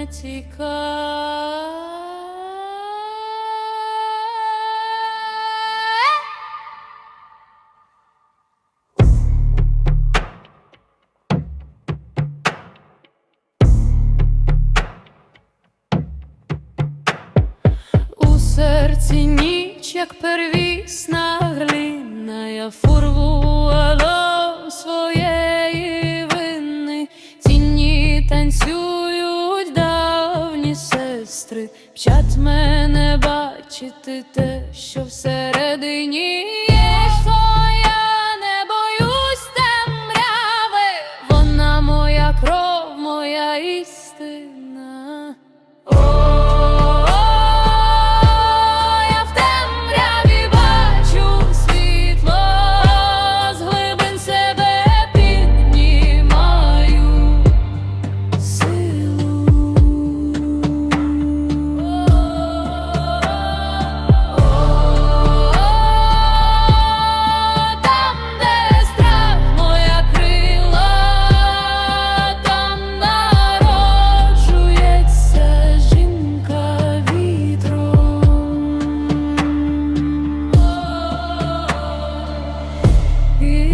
не тікай. Як перві вчать мене бачити те, що всередині є. Твоя не боюсь темряви, вона моя кров, моя істина.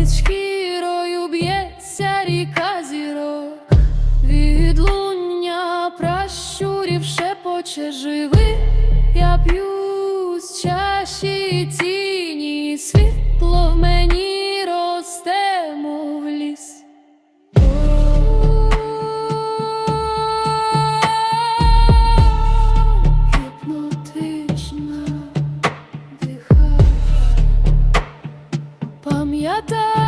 Під шкірою б'ється ріка зірок, відлуння пращурів шепоче живи, я п'ю з чаші світ Zaten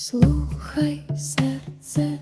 Слухай серце.